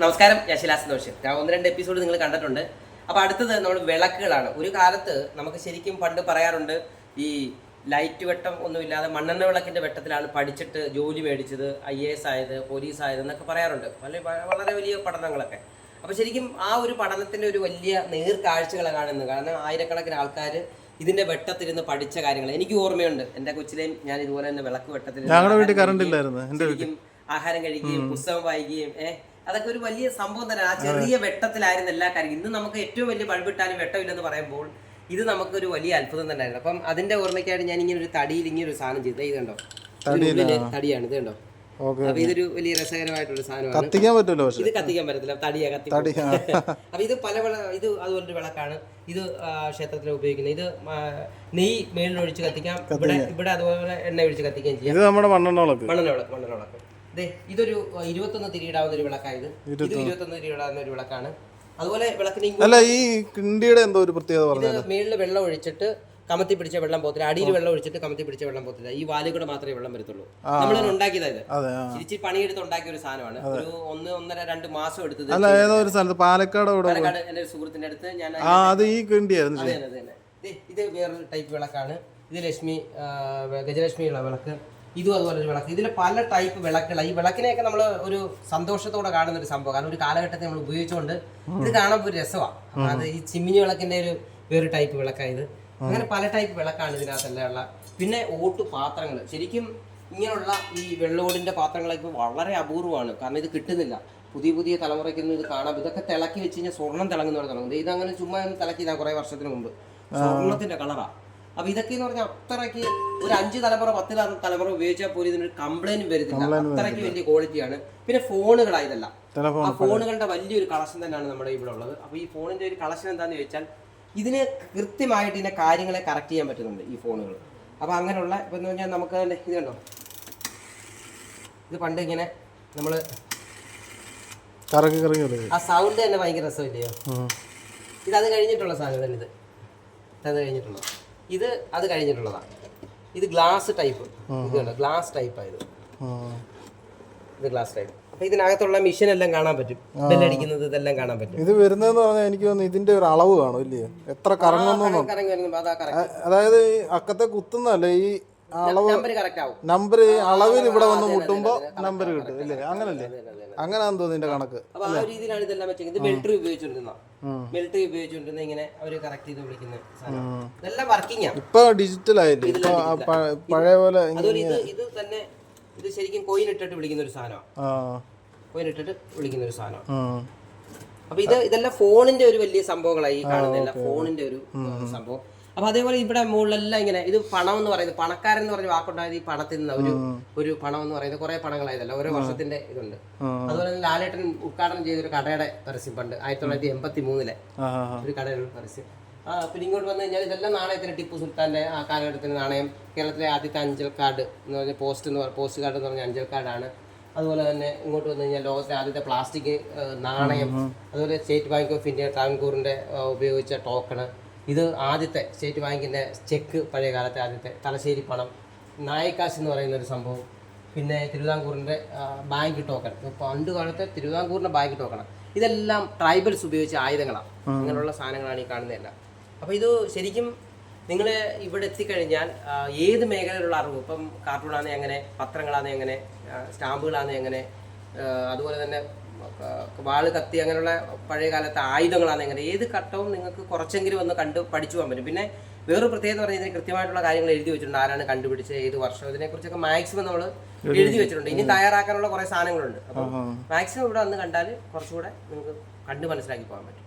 നമസ്കാരം ഞാൻ ശിലാസ് ദോഷൻ ഞാൻ ഒന്ന് രണ്ട് എപ്പിസോഡ് നിങ്ങൾ കണ്ടിട്ടുണ്ട്. അപ്പോൾ അടുത്തത് നമ്മൾ വിളക്കുകളാണ്. ഒരു കാലത്ത് നമുക്ക് ശരിക്കും പണ്ട് പറയാറുണ്ട് ഈ ലൈറ്റ് വെട്ടം ഒന്നുമില്ലാതെ മണ്ണെണ്ണ വിളക്കിന്റെ വെട്ടത്തിലാണ് പഠിച്ചിട്ട് ജോലി മേടിച്ചത് ഐ എ എസ് ആയത് പോലീസ് ആയത് എന്നൊക്കെ പറയാറുണ്ട്. വളരെ വലിയ പഠനങ്ങളൊക്കെ. അപ്പോൾ ശരിക്കും ആ ഒരു പഠനത്തിന്റെ ഒരു വലിയ നേർക്കാഴ്ചകളെ കാണുന്നത് കാരണം ആയിരക്കണക്കിന് ആൾക്കാർ ഇതിന്റെ വെട്ടത്തിരുന്ന് പഠിച്ച കാര്യങ്ങൾ എനിക്ക് ഓർമ്മയുണ്ട് എന്റെ കൊച്ചിലെയും ഞാൻ ഇതുപോലെ തന്നെ വിളക്ക് വെട്ടത്തിൽ ആഹാരം കഴിക്കുകയും പുസ്തകം വായിക്കുകയും ഏഹ് അതൊക്കെ ഒരു വലിയ സംഭവം തന്നെ. ആ ചെറിയ വെട്ടത്തിലായിരുന്നു എല്ലാ കാര്യം ഇന്ന് നമുക്ക് ഏറ്റവും വലിയ ബൾബിട്ടാലും വെട്ടമില്ലെന്ന് പറയുമ്പോൾ ഇത് നമുക്കൊരു വലിയ അത്ഭുതം തന്നെയായിരുന്നു. അപ്പം അതിന്റെ ഓർമ്മയ്ക്കായിട്ട് ഞാൻ ഇങ്ങനെ ഒരു തടിയിൽ ഇങ്ങനെ ഒരു സാധനം ചെയ്തത് ഇത് കണ്ടോ? ഇതിനുള്ളിൽ തടിയാണ്. ഇത് കണ്ടോ? അപ്പൊ ഇതൊരു വലിയ രസകരമായിട്ടുള്ള സാധനമാണ്. കത്തിക്കാൻ ഇത് കത്തിക്കാൻ പറ്റത്തില്ല. തടിയാ കത്തി. അപ്പൊ ഇത് പല പല ഇത് അതുപോലൊരു വിളക്കാണ്. ഇത് ക്ഷേത്രത്തിൽ ഉപയോഗിക്കുന്നത്. ഇത് നെയ് മേളിൽ ഒഴിച്ച് കത്തിക്കാം. ഇവിടെ ഇവിടെ അതുപോലെ എണ്ണ ഒഴിച്ച് കത്തിക്കുകയും ചെയ്യാം. നമ്മുടെ മണ്ണെണ്ണ വിളക്ക്. മണ്ണെണ്ണ വിളക്ക് മണ്ണെണ്ണ വിളക്ക്. ഇതൊരു ഇരുപത്തൊന്ന് തിരിയിടാവുന്ന ഒരു വിളക്കായത് ഇത് ഇരുപത്തൊന്ന് തിരിയിടാവുന്ന ഒരു വിളക്കാണ്. അതുപോലെ വിളക്കിന് അല്ല ഈ കിണ്ടിയുടെ എന്തോ ഒരു പ്രത്യേകത പറഞ്ഞത് മേളിൽ വെള്ളം ഒഴിച്ചിട്ട് കമത്തി പിടിച്ച വെള്ളം പോത്തില്ല അടിയിൽ വെള്ളം ഒഴിച്ചിട്ട് കമത്തി പിടിച്ച വെള്ളം പോത്തില്ല ഈ വാലിൽ കൂടെ മാത്രമേ വെള്ളം വരത്തുള്ളൂ. നമ്മളത് ഉണ്ടാക്കിയതായത് ഇച്ചിരി പണിയെടുത്ത് ഉണ്ടാക്കിയ ഒരു സാധനമാണ്. ഒരു ഒന്ന് ഒന്നര രണ്ട് മാസം എടുത്തത് അല്ല ഏതോ ഒരു സ്ഥലത്ത് പാലക്കാട് എന്റെ പാലക്കാട് ഒരു സുഹൃത്തിന്റെ അടുത്ത് ഞാൻ അത് ഈ കിണ്ടിയായിരുന്നു ഇത് വേറൊരു ടൈപ്പ് വിളക്കാണ്. ഇത് ലക്ഷ്മി ഗജലക്ഷ്മിയുള്ള വിളക്ക്. ഇതും അതുപോലെ ഒരു വിളക്ക്. ഇതിൽ പല ടൈപ്പ് വിളക്കുകൾ ഈ വിളക്കിനെയൊക്കെ നമ്മൾ ഒരു സന്തോഷത്തോടെ കാണുന്ന ഒരു സംഭവം. കാരണം ഒരു കാലഘട്ടത്തിൽ നമ്മൾ ഉപയോഗിച്ചുകൊണ്ട് ഇത് കാണാൻ ഒരു രസമാണ് അത് ഈ ചിമ്മിനി വിളക്കിന്റെ ഒരു വേറെ ടൈപ്പ് വിളക്കായത്. അങ്ങനെ പല ടൈപ്പ് വിളക്കാണ് ഇതിനകത്തെല്ലാം ഉള്ള. പിന്നെ ഓട്ടു പാത്രങ്ങൾ ശരിക്കും ഇങ്ങനെയുള്ള ഈ വെള്ളോടിന്റെ പാത്രങ്ങളൊക്കെ വളരെ അപൂർവമാണ് കാരണം ഇത് കിട്ടുന്നില്ല. പുതിയ പുതിയ തലമുറയ്ക്കൊന്നും ഇത് കാണാം ഇതൊക്കെ തിളക്കി വെച്ച് കഴിഞ്ഞാൽ സ്വർണം തിളങ്ങുന്നവരെ തുടങ്ങുന്നത് ഇതങ്ങനെ ഇത് അങ്ങനെ ചുമ്മാ ഒന്ന് ഞാൻ കുറെ വർഷത്തിന് മുമ്പ്. സ്വർണത്തിന്റെ കളറാ. അപ്പൊ ഇതൊക്കെ എന്ന് പറഞ്ഞാൽ അത്രയ്ക്ക് ഒരു അഞ്ച് തലമുറ പത്ത് തല- തലമുറ ഉപയോഗിച്ചാൽ പോലും ഇതിനൊരു കംപ്ലൈന്റ് വരുന്നില്ല. അത്രയ്ക്ക് വലിയ ക്വാളിറ്റിയാണ് പിന്നെ ഫോണുകളാ ഇതെല്ലാം. ആ ഫോണുകളുടെ വലിയൊരു കളക്ഷൻ തന്നെയാണ് നമ്മുടെ ഇവിടെ ഉള്ളത്. അപ്പൊ ഈ ഫോണിന്റെ ഒരു കളക്ഷൻ എന്താന്ന് ചോദിച്ചാൽ ഇതിന് കൃത്യമായിട്ട് ഇതിന്റെ കാര്യങ്ങളെ കറക്റ്റ് ചെയ്യാൻ പറ്റുന്നുണ്ട് ഈ ഫോണുകൾ അപ്പൊ അങ്ങനെയുള്ള ഇപ്പൊ എന്ന് പറഞ്ഞാൽ നമുക്ക് ഇത് കണ്ടോ? ഇത് പണ്ട് ഇങ്ങനെ നമ്മൾ ആ സൗണ്ട് തന്നെ ഭയങ്കര രസമില്ലയോ? ഇത് അത് കഴിഞ്ഞിട്ടുള്ള സാധനം തന്നെ ഇത്. ഇത് അത് കഴിഞ്ഞിട്ടുള്ളത് ഇത് അത് കഴിഞ്ഞിട്ടുള്ളതാണ് ഇത് ഗ്ലാസ് ടൈപ്പ് ഇത് കണ്ടോ? ഗ്ലാസ് ടൈപ്പായത് ഇത്. ഗ്ലാസ് ടൈപ്പ് അപ്പൊ ഇതിനകത്തുള്ള മിഷൻ എല്ലാം കാണാൻ പറ്റും. ബെല്ലടിക്കുന്നത് ഇതെല്ലാം കാണാൻ പറ്റും. ഇത് വരുന്നതെന്ന് പറഞ്ഞാൽ എനിക്ക് തോന്നുന്നു ഇതിന്റെ ഒരു അളവ് കാണും ഇല്ലേ? എത്ര കറങ്ങുന്നു അതായത് അക്കത്തെ കുത്തുന്നല്ലേ ഈ അളവ് നമ്പർ അളവിൽ ഇവിടെ വന്ന് മുട്ടുമ്പോ നമ്പർ കിട്ടും ഇല്ലേ? അങ്ങനല്ലേ? അങ്ങനെയാന്ന് തോന്നുന്നു ഇതിന്റെ കണക്ക് അപ്പൊ ആ ഒരു രീതിയിലാണ് ഇതെല്ലാം വെച്ചത് ഇത് മിലിറ്ററി ഉപയോഗിച്ചുകൊണ്ടിരുന്ന. മിലിറ്ററി ഉപയോഗിച്ചുകൊണ്ടിരുന്ന ഇങ്ങനെ അവർ കറക്റ്റ് ചെയ്ത് വിളിക്കുന്ന സാധനം. ഇതെല്ലാം വർക്കിംഗ് ആണ് ഇപ്പൊ ഡിജിറ്റൽ ആയിട്ട് ഇപ്പൊ പഴയ പോലെ അതുപോലെ ഇത് ഇത് തന്നെ ഇത് ശരിക്കും കോയിൻ ഇട്ടിട്ട് വിളിക്കുന്ന ഒരു സാധനമാണ് കോയിൻ ഇട്ടിട്ട് വിളിക്കുന്ന ഒരു സാധനം. അപ്പൊ ഇത് ഇതെല്ലാം ഫോണിന്റെ ഒരു വലിയ സംഭവങ്ങളായി കാണുന്നില്ല ഫോണിന്റെ ഒരു സംഭവം. അപ്പൊ അതേപോലെ ഇവിടെ മുകളിലെല്ലാം ഇങ്ങനെ ഇത് പണം എന്ന് പറയുന്നത് പണക്കാരൻ എന്ന് പറഞ്ഞ വാക്കുണ്ടായത് ഈ പണത്തിൽ നിന്ന് ഒരു ഒരു പണം എന്ന് പറയുന്നത് കുറെ പണങ്ങളായതല്ല? ഓരോ വർഷത്തിന്റെ ഇതുണ്ട്. അതുപോലെ തന്നെ ലാലേട്ടൻ ഉദ്ഘാടനം ചെയ്ത ഒരു കടയുടെ പരസ്യം പണ്ട് ആയിരത്തി തൊള്ളായിരത്തി എൺപത്തി മൂന്നിലെ. ഒരു കടയുടെ പരസ്യം. ആ പിന്നെ ഇങ്ങോട്ട് വന്നു കഴിഞ്ഞാൽ ഇതെല്ലാം നാണയത്തിന് ടിപ്പു സുൽത്താന്റെ ആ കാലഘട്ടത്തിന്റെ നാണയം. കേരളത്തിലെ ആദ്യത്തെ അഞ്ചൽ കാർഡ് എന്ന് പറഞ്ഞ പോസ്റ്റ് എന്ന് പറഞ്ഞ പോസ്റ്റ് കാർഡ് എന്ന് പറഞ്ഞ അഞ്ചൽ കാർഡാണ്. അതുപോലെ തന്നെ ഇങ്ങോട്ട് വന്നു കഴിഞ്ഞാൽ ലോകത്തിലെ ആദ്യത്തെ പ്ലാസ്റ്റിക് നാണയം. അതുപോലെ സ്റ്റേറ്റ് ബാങ്ക് ഓഫ് ഇന്ത്യ ട്രാവൻകൂറിന്റെ ഉപയോഗിച്ച ടോക്കണ്. ഇത് ആദ്യത്തെ സ്റ്റേറ്റ് ബാങ്കിന്റെ ചെക്ക് പഴയ കാലത്തെ ആദ്യത്തെ തലശ്ശേരി പണം നായക്കാശ് എന്ന് പറയുന്ന ഒരു സംഭവം പിന്നെ തിരുവിതാംകൂറിന്റെ ബാങ്ക് ടോക്കൺ. ഇപ്പൊ പണ്ട് കാലത്തെ തിരുവിതാംകൂറിന്റെ ബാങ്ക് ടോക്കൺ ഇതെല്ലാം ട്രൈബൽസ് ഉപയോഗിച്ച ആയുധങ്ങളാണ് അങ്ങനെയുള്ള സാധനങ്ങളാണ് ഈ കാണുന്നതെല്ലാം. അപ്പോൾ ഇത് ശരിക്കും നിങ്ങൾ ഇവിടെ എത്തിക്കഴിഞ്ഞാൽ ഏത് മേഖലയിലുള്ള അറിവ്? ഇപ്പം കാർട്ടൂണാണെങ്കിൽ എങ്ങനെ പത്രങ്ങളാണെങ്കിൽ എങ്ങനെ സ്റ്റാമ്പുകളാണെങ്കിൽ എങ്ങനെ അതുപോലെ തന്നെ വാൾ കത്തി അങ്ങനെയുള്ള പഴയ കാലത്തെ ആയുധങ്ങളാണ് എങ്ങനെ ഏത് ഘട്ടവും നിങ്ങൾക്ക് കുറച്ചെങ്കിലും ഒന്ന് കണ്ട് പഠിച്ചു പോകാൻ പറ്റും. പിന്നെ വേറൊരു പ്രത്യേകത പറഞ്ഞാൽ ഇതിന് കൃത്യമായിട്ടുള്ള കാര്യങ്ങൾ എഴുതി വെച്ചിട്ടുണ്ട്. ആരാണ് കണ്ടുപിടിച്ചത് ഏത് വർഷം ഇതിനെക്കുറിച്ചൊക്കെ മാക്സിമം നമ്മൾ എഴുതി വെച്ചിട്ടുണ്ട്. ഇനി തയ്യാറാക്കാനുള്ള കുറേ സാധനങ്ങളുണ്ട്. അപ്പം മാക്സിമം ഇവിടെ വന്ന് കണ്ടാൽ കുറച്ചുകൂടെ നിങ്ങൾക്ക് കണ്ട് മനസ്സിലാക്കി പോകാൻ പറ്റും.